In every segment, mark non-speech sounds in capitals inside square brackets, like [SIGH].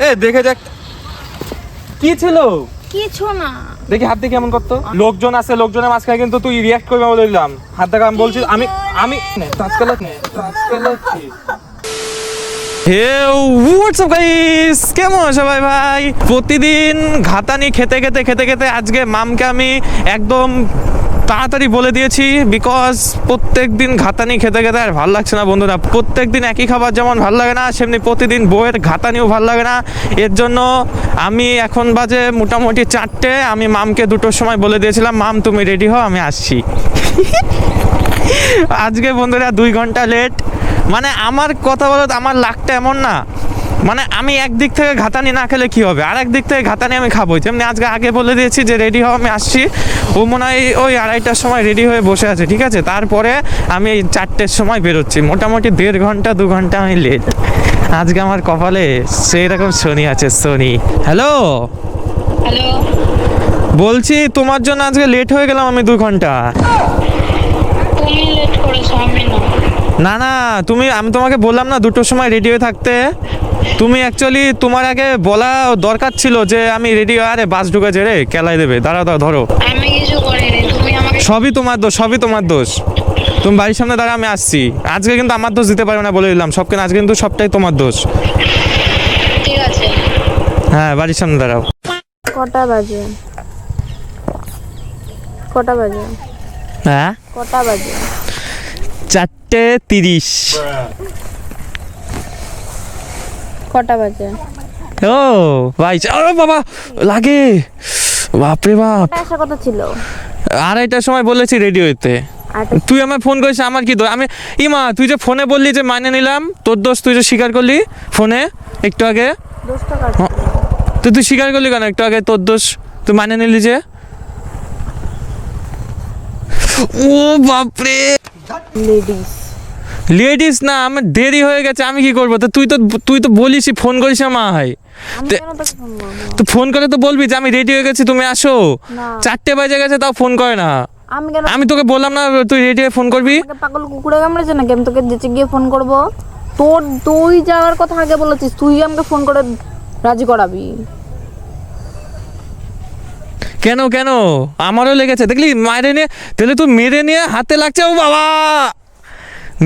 এ দেখে দেখ কি ছিল? কিছু না। দেখি হাত দেখি কেমন করতো? লোকজন আছে লোকজনের মাঝখানে কিন্তু তুই রিয়াক্ট করবে বলে দিলাম। হাত দেখা আমি বলছি আমি আমি হে হোয়াটসঅ্যাপ গাইস কেমন আছো ভাই ভাই? প্রতিদিন ঘাতানি খেতে খেতে খেতে খেতে আজকে মামকে আমি একদম তাড়াতাড়ি বলে দিয়েছি বিকজ প্রত্যেক দিন ঘাতানি খেতে খেতে আর ভালো লাগছে না বন্ধুরা। প্রত্যেক দিন একই খাবার যেমন ভালো লাগে না, সেমনি প্রতিদিন বইয়ের ঘাতানিও ভালো লাগে না। এর জন্য আমি এখন বাজে মোটামুটি চারটে, আমি মামকে দুটোর সময় বলে দিয়েছিলাম, মাম, তুমি রেডি হও, আমি আসছি। আজকে বন্ধুরা দুই ঘণ্টা লেট মানে আমার কথা বলো আমার লাকটা এমন না। মানে আমি একদিক থেকে ঘাতানি না খেলে কি হবে? আর একদিক থেকে ঘাতানি আমি খাব যেমনি আজকে আগে বলে দিয়েছি যে রেডি হওয়া আমি আসছি। ও মনে হয় ওই আড়াইটার সময় রেডি হয়ে বসে আছে ঠিক আছে? তারপরে আমি এই চারটের সময় বেরোচ্ছি। মোটামুটি দেড় ঘণ্টা দু ঘণ্টা আমি লেট আজকে আমার কপালে সেই রকম শনি আছে শনি। হ্যালো হ্যালো বলছি তোমার জন্য আজকে লেট হয়ে গেলাম আমি দু ঘণ্টা। তুমি লেট করেছ আমি না। না না তুমি আমি তোমাকে বললাম না দুটোর সময় রেডি হয়ে থাকতে। তুমি অ্যাকচুয়ালি তোমার আগে বলা দরকার ছিল যে আমি রেডি আরে বাস ঢুকেছে রে কেলাই দেবে দাঁড়া দাঁড়াও ধরো। আমি কিছু করিনি তুমি আমাকে সবই তোমার দোষ সবই তোমার দোষ। তুমি বাড়ির সামনে দাঁড়া আমি আসছি। আজকে কিন্তু আমার দোষ দিতে পারবে না বলে দিলাম সব কেন আজকে কিন্তু সবটাই তোমার দোষ। ঠিক আছে। হ্যাঁ বাড়ির সামনে দাঁড়াও। কটা বাজে? কটা বাজে? হ্যাঁ? কটা বাজে? চারটে তিরিশ। কটা বাজে? ও ভাই ও বাবা লাগে। বাপরে বাপ। আসার কথা ছিল। আড়াইটার সময় বলেছি রেডি হইতে তুই আমায় ফোন করিস আমার কি দোষ? আমি ইমা তুই যে ফোনে বললি যে মানে নিলাম তোর দোষ তুই যে স্বীকার করলি ফোনে একটু আগে? হ্যাঁ। তুই তুই স্বীকার করলি কেন? একটু আগে তোর দোষ তুই মানে নিলি যে? ও বাপরে! লেডিস লেডিস না আমার দেরি হয়ে গেছে আমি কি করব? তো তুই তো তুই তো বলিসই ফোন করিস আমায় আমি তে- ফোন তো ফোন করে তো বলবি যে আমি রেডি হয়ে গেছি তুমি আসো। চারটে বাজে গেছে তাও ফোন করে না। আমি তোকে বললাম না তুই রেডি হয়ে ফোন করবি? পাগল কুকুরে কামড়েছে নাকি? আমি তোকে যেচে গিয়ে ফোন করব। তোর তুই যাওয়ার কথা আগে বলেছিস তুই আমাকে ফোন করে রাজি করাবি। কেন কেন? আমারও লেগেছে। দেখলি মায়ের নিয়ে তাহলে তুই মেরে নিয়ে হাতে লাগছে ও বাবা!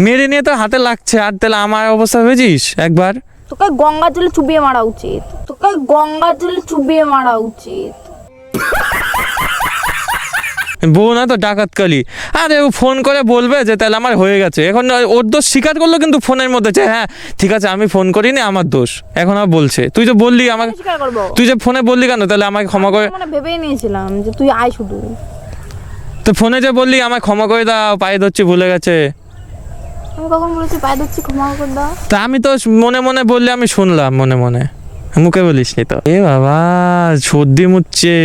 মেরে নিয়ে তো হাতে লাগছে আর তাহলে আমার অবস্থা হয়েছিস একবার। তোকে গঙ্গা জলে চুবিয়ে মারা উচিত। তোকে গঙ্গা জলে চুবিয়ে মারা উচিত। বউ না তো ডাকাত কালি আরে ও ফোন করে বলবে যে তাহলে আমার হয়ে গেছে। এখন ওর দোষ স্বীকার করল কিন্তু ফোনের মধ্যে যে হ্যাঁ ঠিক আছে আমি ফোন করিনি আমার দোষ। এখন আর বলছে। তুই যে বললি আমাকে তুই যে ফোনে বললি কেন তাহলে আমাকে ক্ষমা করে মানে ভেবেই নিয়েছিলাম যে তুই আয় শুধু। তো ফোনে যে বললি আমায় ক্ষমা করে দাও পায়ে ধরছি ভুলে গেছে। আমি কখন বলেছি পায়ে দিচ্ছি ক্ষমা করে দাও। তা আমি তো মনে মনে বললে আমি শুনলাম মনে মনে। মুখে বলিস নি তো। এ বাবা সর্দি মুচ্ছে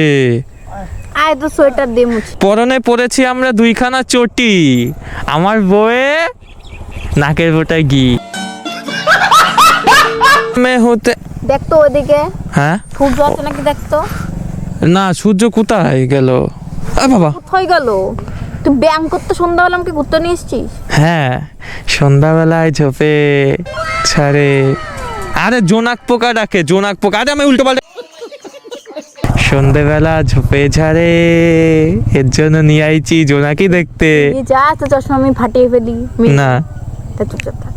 আয় তো সোয়েটার দিয়ে মুছি। পরনে পরেছি আমরা দুইখানা চটি। আমার বয়ে নাকের বোটায় ঘি। মে হতে দেখ তো ওইদিকে হ্যাঁ? সূর্য আছে নাকি দেখতো? না সূর্য কোথায় গেল? আ বাবা। কোথায় গেল? তুই ব্যায়াম করতে সন্ধ্যাবেলা আমাকে ঘুরতে নিয়ে এসছিস? হ্যাঁ সন্ধ্যাবেলায় ঝোপে ছাড়ে। আরে জোনাক পোকা ডাকে জোনাক পোকা। আরে আমি উল্টো পাল্টা সন্ধেবেলা ঝোপে ঝাড়ে এর জন্য নিয়ে আইছি জোনাকি দেখতে। যা তো চশমা আমি ফাটিয়ে ফেলি। না। তা চুপচাপ থাক।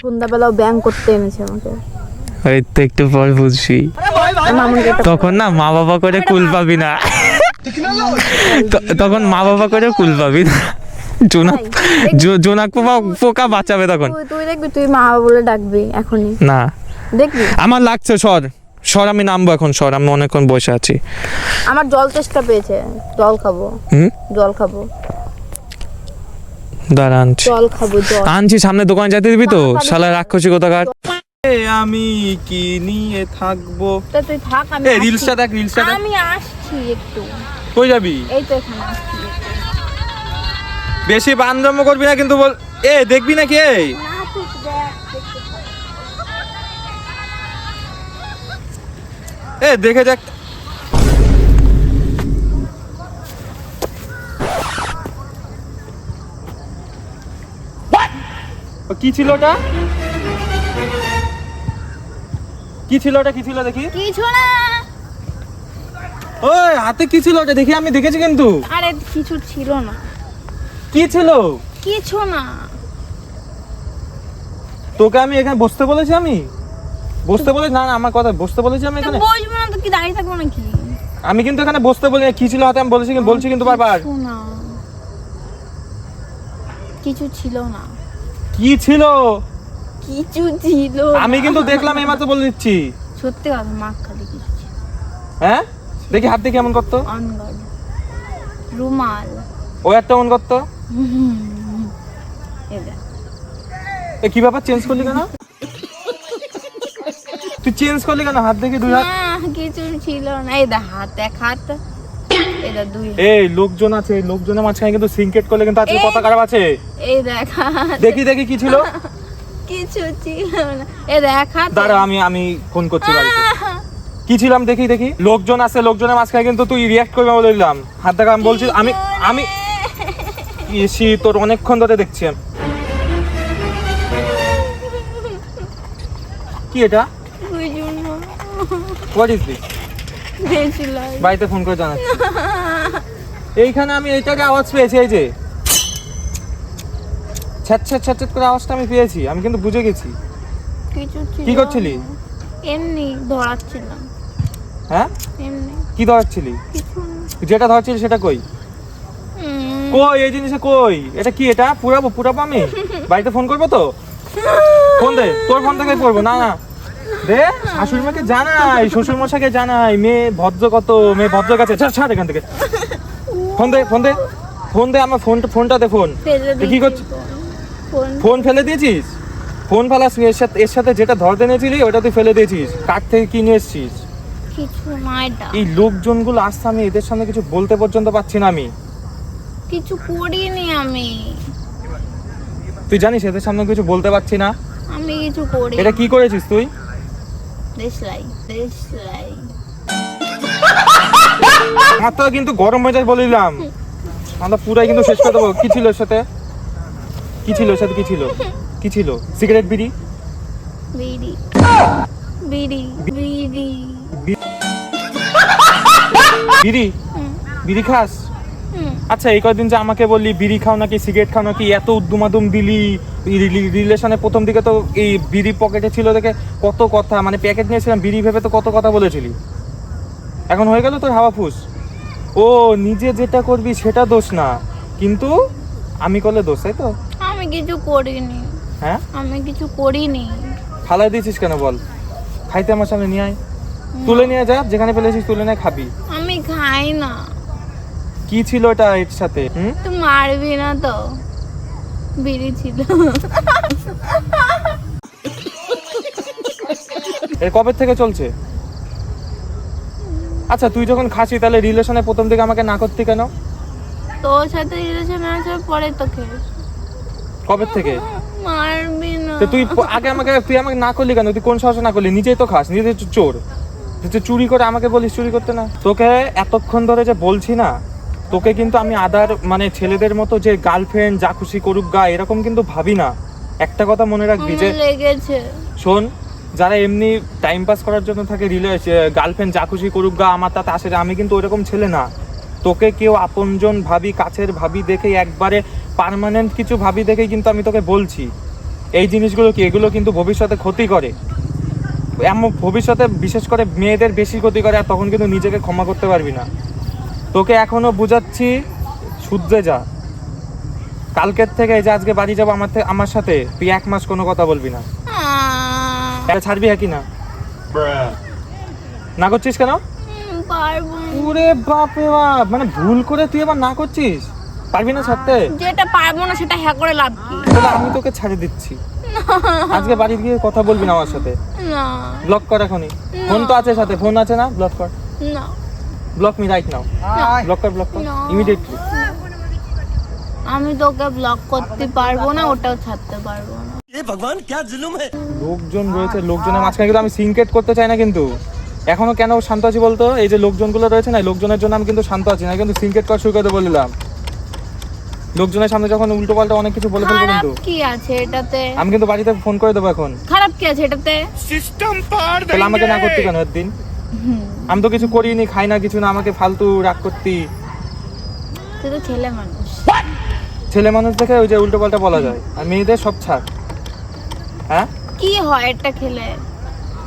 সন্ধ্যাবেলাও ব্যায়াম করতে এনেছে আমাকে। ওই তো একটু পর একটা তখন না মা বাবা করে কুল পাবি না। তখন মা বাবা করে কুল পাবি না জোনাক জোনাক পোকা পোকা বাঁচাবে তখন তুই দেখবি তুই মা বাবা বলে ডাকবি এখনই না দেখবি আমার লাগছে সর সর আমি নামবো এখন সর আমি অনেকক্ষণ বসে আছি আমার জল চেষ্টা পেয়েছে জল খাব হুম জল খাব দাঁড়া আনছি জল খাব জল আনছি সামনে দোকানে যেতে দিবি তো শালা রাক্ষসী কোথাকার আমি কি নিয়ে থাকব? তা তুই থাক আমি এ আসছি। দেখ রিলসটা দেখ। আমি আসছি একটু। কই যাবি? এই তো এখানে আসছি বেশি বান্দরম করবি না কিন্তু বল। এ দেখবি নাকি এই? না তুই দেখ দেখতে থাক। এ দেখে ও, কি ছিল ওটা? কি ছিল ওটা? কি ছিল দেখি? কিছু না। ওই হাতে কি ছিল ওটা? দেখি আমি দেখেছি কিন্তু। আরে কিছু ছিল না। কি ছিল? কিছু না। তোকে আমি এখানে বসতে বলেছি আমি? বসতে বলেছি? না না আমার কথা বসতে বলেছি আমি এখানে? বসবো না তো কি দাঁড়িয়ে থাকব নাকি? আমি কিন্তু এখানে বসতে বলি কি ছিল হাতে আমি বলেছি কিন্তু- বলছি কিন্তু বারবার। কিছু না। কিছু ছিল না। কি ছিল? কিছু ছিল আমি কিন্তু দেখলাম এই মাত্র বলে দিচ্ছি। সত্যি কথা মা খালি কিছু। হ্যাঁ? দেখি হাত দিয়ে কেমন করতো। রুমাল। ও একটা মন করতো। এ কি ব্যাপার চেঞ্জ করলি কেন? তুই চেঞ্জ করলি কেন? হাত দেখি দুই হাত। কিছু ছিল না। এই দেখ হাত এক হাত। এই দেখ লোকজন আছে লোকজনের মাঝখানে কিন্তু সিনকেট করলে কিন্তু আজকে কথা খারাপ আছে। এই দেখ দেখি দেখি কি ছিল। কিছু ছিল না। এই দেখ দাঁড়া আমি আমি ফোন করছি বাড়িতে। কি ছিলাম দেখি দেখি? লোকজন আছে লোকজনের মাঝখানে কিন্তু তুই রিয়াক্ট করবে বলে দিলাম হাত দেখা আমি বলছি আমি আমি এসি তোর অনেকক্ষণ ধরে দেখছি আমি। কি এটা? হোয়াট ইজ দিস বাড়িতে ফোন করে জানাচ্ছি। এইখানে আমি এইটাকে আওয়াজ পেয়েছি এই যে। ছ্যাট ছ্যাট করে আওয়াজটা আমি পেয়েছি আমি কিন্তু বুঝে গেছি। কিছু ছিল। কি করছিলি? এমনি ধরাচ্ছিলাম হ্যাঁ? এমনি। কি ধরাচ্ছিলি কিছু যেটা ধরছিলি সেটা কই? কই এই জিনিসে কই? এটা কি এটা পুরাবো পুরাবো আমি? [LAUGHS] বাড়িতে ফোন করব তো? ফোন দে তোর ফোন থেকে করব না না। দে শাশুড়ি মাকে জানাই শ্বশুর মশাকে জানাই মেয়ে ভদ্র কত মেয়ে ভদ্র কাছে ছাড় ছাড় এখান থেকে। ফোন দে ফোন দে ফোন দে আমার ফোনটা ফোনটা দে ফোন। কি করছিস ফোন। ফেলে দিয়েছিস? ফোন ফেলাস এর সাথে এর সাথে যেটা ধরতে নিয়েছিলি ওটা তুই ফেলে দিয়েছিস। কার থেকে কিনে এসেছিস? কিছু এটা এই লোকজনগুলো আসছে আমি এদের সামনে কিছু বলতে পর্যন্ত পাচ্ছি না আমি। কিছু করিনি আমি। তুই জানিস এদের সামনে কিছু বলতে পারছি না? আমি কিছু করি এটা কি করেছিস তুই? দেশলাই দেশলাই তো কিন্তু গরম মেজাজ বলে দিলাম আমরা পুরাই কিন্তু শেষ করে দেবো। কি ছিল এর সাথে? কি ছিল এর সাথে কি ছিল? কি ছিল? সিগারেট বিড়ি? বিড়ি। বিড়ি বিড়ি। বিড়ি? বিড়ি খাস? আচ্ছা এই কদিন যে আমাকে বললি বিড়ি খাও নাকি সিগারেট খাও নাকি এত উদ্দুমাদুম দিলি রিলেশনে প্রথম দিকে তো এই বিড়ি পকেটে ছিল দেখে কত কথা মানে প্যাকেট নিয়েছিলাম বিড়ি ভেবে তো কত কথা বলেছিলি। এখন হয়ে গেল তোর হাওয়া ফুস। ও নিজে যেটা করবি সেটা দোষ না। কিন্তু আমি করলে দোষ তাই তো? কিছু করিনি। হ্যাঁ? আমি কিছু করিনি। ফালাই দিয়েছিস কেন বল? খাইতে আমার সামনে নিয়ে আয়। তুলে নিয়ে যা যেখানে ফেলেছিস তুলে নিয়ে খাবি। আমি খাই না। কি ছিল এটা এর সাথে হুম? তুই মারবি না তো। বিড়ি ছিল। এর কবে থেকে চলছে? আচ্ছা তুই যখন খাসি তাহলে রিলেশনে প্রথম দিকে আমাকে না করতি কেন? তোর সাথে রিলেশন আসার পরে তোকে। কবে থেকে? মারবি না। তো তুই আগে আমাকে তুই আমাকে না করলি কেন? তুই কোন সাহসে না করলি? নিজেই তো খাস নিজেই তো চোর। তুই চুরি করে আমাকে বলিস চুরি করতে না? তোকে এতক্ষণ ধরে যে বলছি না তোকে কিন্তু আমি আদার মানে ছেলেদের মতো যে গার্লফ্রেন্ড যা খুশি করুক গা এরকম কিন্তু ভাবি না। একটা কথা মনে রাখবি যে শোন যারা এমনি টাইম পাস করার জন্য থাকে রিলে গার্লফ্রেন্ড যা খুশি করুক গা আমার তাতে আসে আমি কিন্তু ওইরকম ছেলে না। তোকে কেউ আপনজন ভাবি কাছের ভাবি দেখে একবারে পার্মানেন্ট কিছু ভাবি দেখেই কিন্তু আমি তোকে বলছি এই জিনিসগুলো কি এগুলো কিন্তু ভবিষ্যতে ক্ষতি করে। এমন ভবিষ্যতে বিশেষ করে মেয়েদের বেশি ক্ষতি করে আর তখন কিন্তু নিজেকে ক্ষমা করতে পারবি না। তোকে এখনও বুঝাচ্ছি শুদ্ধে যা। কালকের থেকে এই যে আজকে বাড়ি যাব আমার আমার সাথে তুই এক মাস কোনো কথা বলবি না। ছাড়বি হ্যাঁ কি না? না করছিস কেন। ওরে বাপ রে বাপ মানে ভুল করে তুই আবার না করছিস? পারবি না ছাড়তে? যেটা পারব না সেটা হ্যাঁ করে লাভ কি? তাহলে আমি তোকে ছাড়ে দিচ্ছি। [LAUGHS] আজকে বাড়ি গিয়ে কথা বলবি না আমার সাথে? না। ব্লক কর এখনই। ফোন তো আছে সাথে। ফোন আছে না? ব্লক কর। না। Block me right now block কর ব্লক কর। ইমিডিয়েটলি আমি তোকে ব্লক করতে পারব না ওটাও ছাড়তে পারব না। এ ভগবান কি জুলুম হে লোকজন রয়েছে লোকজনের মাঝখানে কিন্তু আমি সিনকেট করতে চাই না কিন্তু। এখনও কেন শান্ত আছি বলতো? এই যে লোকজনগুলো রয়েছে না লোকজনের জন্য আমি কিন্তু শান্ত আছি না। কিন্তু সিনকেট করা শুরু করে বললাম। লোকজনের সামনে যখন উল্টো পাল্টা অনেক কিছু বলে ফেলব কিন্তু। কি আছে এটাতে? আমি কিন্তু বাড়িতে ফোন করে দেবো এখন। খারাপ কি আছে এটাতে? সিস্টেম পার তাহলে আমাকে না করতে কেন একদিন? আমি তো কিছু করিনি খাই না কিছু না আমাকে ফালতু রাগ করতি। তুই তো ছেলে মানুষ। ছেলে মানুষ দেখে ওই যে উল্টো পাল্টা বলা যায়। আর মেয়েদের সব ছাড়। হ্যাঁ? কি হয় এটা খেলে?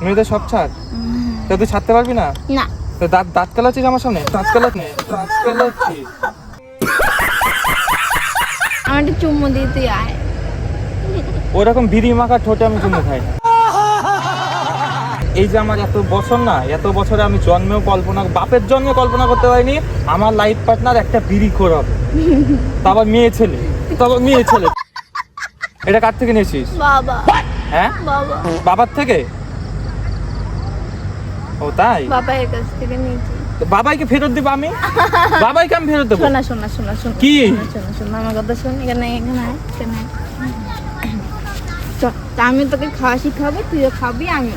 মেয়েদের সব ছাড়। তা তুই ছাড়তে পারবি না? না। তো দাঁত দাঁত কালাচ্ছিস আমার সামনে? দাঁত কালাচ্ছিস? দাঁত কালাচ্ছিস। আমার একটু চুম্মু দিয়ে তুই আয়। ওরকম বিড়ি মাখা ঠোঁটে আমি চুমু খাই। এই যে আমার এত বছর না এত বছরে আমি জন্মেও কল্পনা বাপের জন্মে কল্পনা করতে পারিনি আমার লাইফ পার্টনার একটা বিড়ি খোর হবে। তারপর মেয়ে ছেলে তারপর মেয়ে ছেলে। এটা কার থেকে নিয়েছিস? বাবা। হ্যাঁ? বাবার থেকে? ও তাই? বাবা এর কাছ থেকে নিয়েছি। বাবাইকে ফেরত দেবো আমি? [LAUGHS] বাবাইকে আমি ফেরত দেবো? শোনা শোনা শোনা শোনা কি? শোনা, শোনা আমার কথা শোন এখানে এখানে এখানে আমি তোকে খাওয়া শিখাবো তুইও খাবি খাব।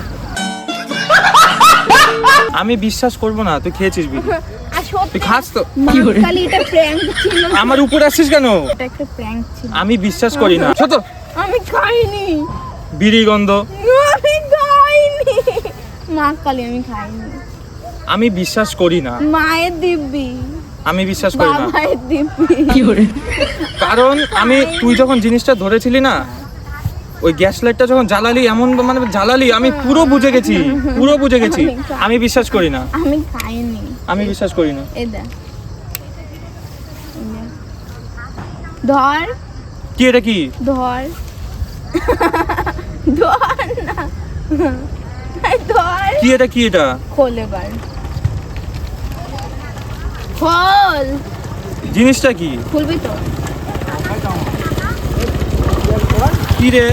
আমি বিশ্বাস করব না তুই খেয়েছিস বিড়ি [LAUGHS] তুই খাস তো। খালি এটা প্র্যাঙ্ক ছিল। আমার উপরে আসছিস কেন? এটা একটা প্র্যাঙ্ক ছিল। আমি বিশ্বাস করি না। ছোট আমি খাইনি। বিড়ি গন্ধ। আমি খাইনি। মা কালি আমি খাইনি। আমি বিশ্বাস করি না। মায়ের দিব্যি। আমি বিশ্বাস করি না। বাবায়ের দিব্যি। কারণ আমি তুই যখন জিনিসটা ধরেছিলি না ওই গ্যাস লাইটটা যখন জ্বালালি এমন মানে জ্বালালি আমি পুরো বুঝে গেছি পুরো বুঝে গেছি। আমি বিশ্বাস করি না। আমি খাইনি। আমি বিশ্বাস করি না। এই দেখ। ধর। কি এটা কি? ধর। ধর না। এই ধর। কি এটা কি এটা? খোল এবার। খোল জিনিসটা কি? খুলবি তো। কি রে?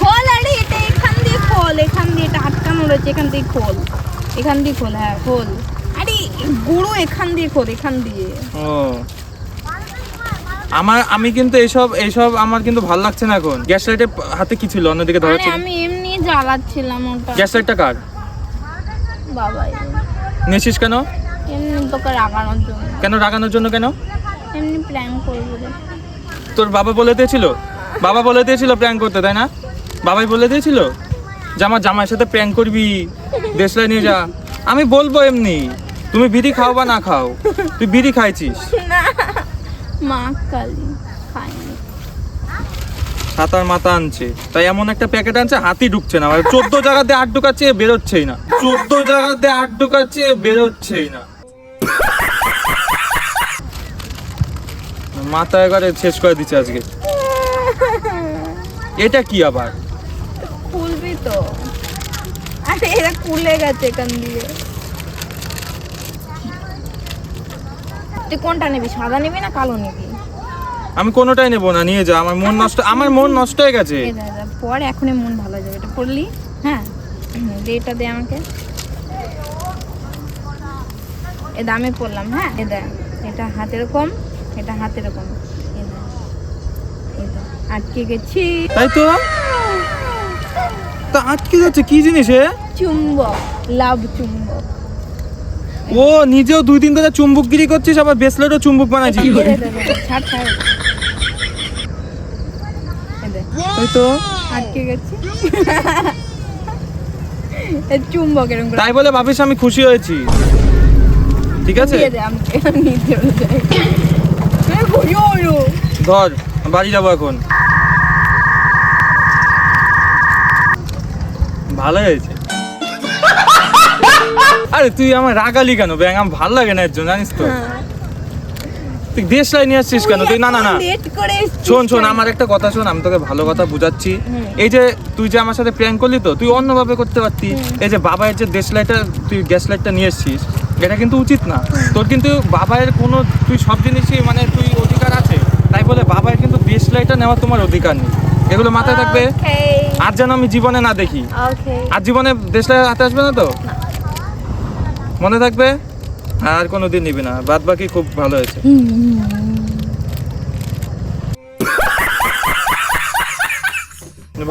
খোল আরে এটা এখান দিয়ে খোল এখান দিয়ে এটা আটকানো রয়েছে এখান দিয়ে খোল। এখান দিয়ে খোল হ্যাঁ খোল। আরে গুঁড়ো এখান দিয়ে খোল এখান দিয়ে। ও। আমার আমি কিন্তু এইসব এইসব আমার কিন্তু ভালো লাগছে না এখন। গ্যাস লাইটের হাতে কি ছিল? অন্যদিকে ধরা ছিল। আমি এমনি জ্বালাচ্ছিলাম ওটা। গ্যাস লাইটটা কার? বাবাই। নিয়েছিস কেন? এমনি তোকে রাগানোর জন্য। কেন রাগানোর জন্য কেন? এমনি প্ল্যান করব রে তোর বাবা বলে দিয়েছিল? বাবা বলে দিয়েছিল প্র্যাঙ্ক করতে তাই না? বাবাই বলে দিয়েছিল যে আমার জামাইয়ের সাথে প্র্যাঙ্ক করবি দেশলাই নিয়ে যা। আমি বলব এমনি তুমি বিড়ি খাও বা না খাও তুই বিড়ি খাইছিস। না মা কালি খাইনি সাতার মাথা আনছে তাই এমন একটা প্যাকেট আনছে হাতি ঢুকছে না। মানে চোদ্দ জায়গাতে আট ঢুকাচ্ছে বেরোচ্ছেই না। চোদ্দ জায়গাতে আট ঢুকাচ্ছে বেরোচ্ছেই না। মাথা এবারে শেষ করে দিচ্ছে আজকে। এটা কি আবার? খুলবি তো। আরে এরা খুলে গেছে এখান দিয়ে। তুই কোনটা নিবি সাদা নিবি না কালো নিবি? আমি কোনোটাই নেব না নিয়ে যা আমার মন নষ্ট আমার মন নষ্ট হয়ে গেছে। পর এখনই মন ভালো হয়ে যাবে। এটা পড়লি? হ্যাঁ। দে এটা দে আমাকে। এ দামে পড়লাম হ্যাঁ? এ দেখ এটা হাতের কম এটা হাতের কম। আটকে গেছি। তাই তো? তা আটকে যাচ্ছে কি জিনিস এ? চুম্বক লাভ চুম্বক। ও নিজেও দুই দিন ধরে চুম্বকগিরি করছিস আবার বেসলেটও চুম্বক বানাইছিস। ছাড় ছাড়। তাই তো? আটকে গেছি। চুম্বক এরকম তাই বলে ভাবিস আমি খুশি হয়েছি। ঠিক আছে। ধর বাড়ি যাব এখন। ভালো হয়েছে। [LAUGHS] আরে তুই আমার রাগালি কেন? ব্যাং আমার ভালো লাগে না এর জন্য জানিস তো? তুই দেশলাই নিয়ে আসছিস কেন? তুই না না না। শোন শোন আমার একটা কথা শোন আমি তোকে ভালো কথা বুঝাচ্ছি। এই যে তুই যে আমার সাথে প্র্যাঙ্ক করলি তো তুই অন্যভাবে করতে পারতি। এই যে বাবায়ের যে দেশ লাইটটা তুই গ্যাস লাইটটা নিয়ে এসছিস। এটা কিন্তু উচিত না। তোর কিন্তু বাবায়ের কোনো তুই সব জিনিসই মানে তুই অধিকার আছে তাই বলে বাবায়ের কিন্তু দেশ লাইটটা নেওয়ার তোমার অধিকার নেই। এগুলো মাথায় থাকবে। আর যেন আমি জীবনে না দেখি। আর জীবনে দেশ লাইট হাতে আসবে না তো? মনে থাকবে? আর কোনো দিন নিবি না। বাদ বাকি খুব ভালো হয়েছে।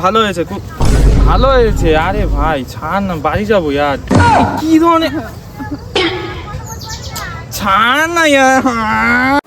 ভালো হয়েছে খুব ভালো হয়েছে। আরে ভাই ছাড় না বাড়ি যাব ইয়ার। কি ধরনের ছাড় না ইয়ার